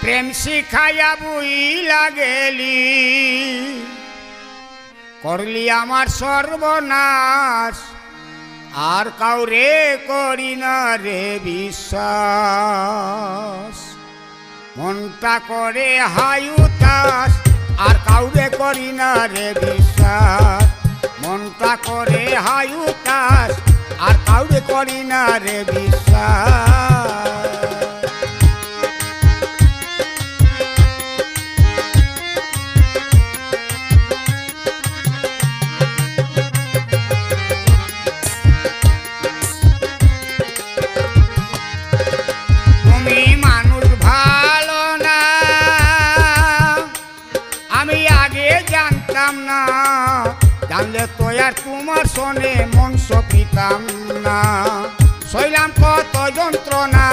প্রেম শিখাইয়া বুই লাগেলি। করলি আমার সর্বনাশ, আর কাউরে করি না রে বিশ্বাস। মনটা করে হায়ুতাস আর কাউরে করি না রে বিশ্বাস। মনটা করে হায়ুতাস আর কাউরে করি না রে বিশ্বাস। জানতাম না। জানলে তো আর তোমার শোনে মনস পিতাম না। শৈলাম কত যন্ত্রণা।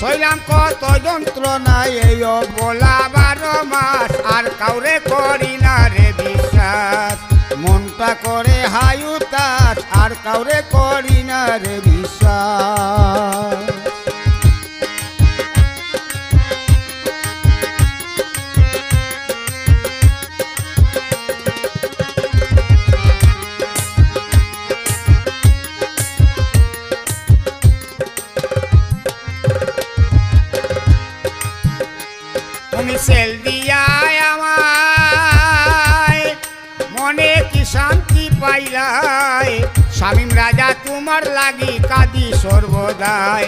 সইলাম কত যন্ত্রণা, এই বলা বারো মাস আর কাউরে করি না রে বিশ্বাস। মনটা করে হায়ুতাস আর কাউরে করি না রে বিশ্বাস। তুমি সেল দিয়াই আমায়। মনে কি শান্তি পাইলায় স্বামীম রাজা তোমার লাগি কাদি সর্বদাই।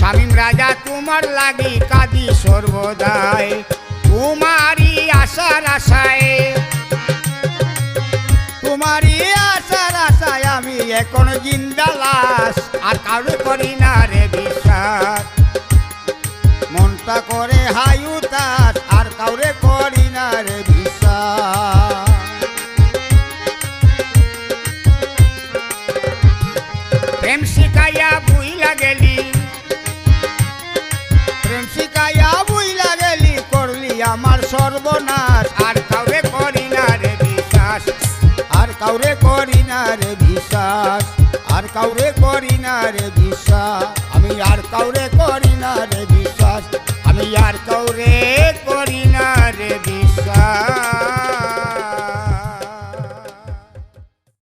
স্বামীম রাজা তোমার লাগি কাদি সর্বদাই। তোমারই আশার আশায়। তোমারই আশার আশায় আমি এখন জিন্দা লাশ, আর কারও করি না রে বিশ্বাস। মনটা করে হায়ুতাস আর কাউরে করি না রে বিশ্বাস। প্রেম শিখাইয়া বুইলা গেলি কাউরে করি না রে বিশ্বাস আর কাউরে করি না রে বিশ্বাস। আমি আর কাউরে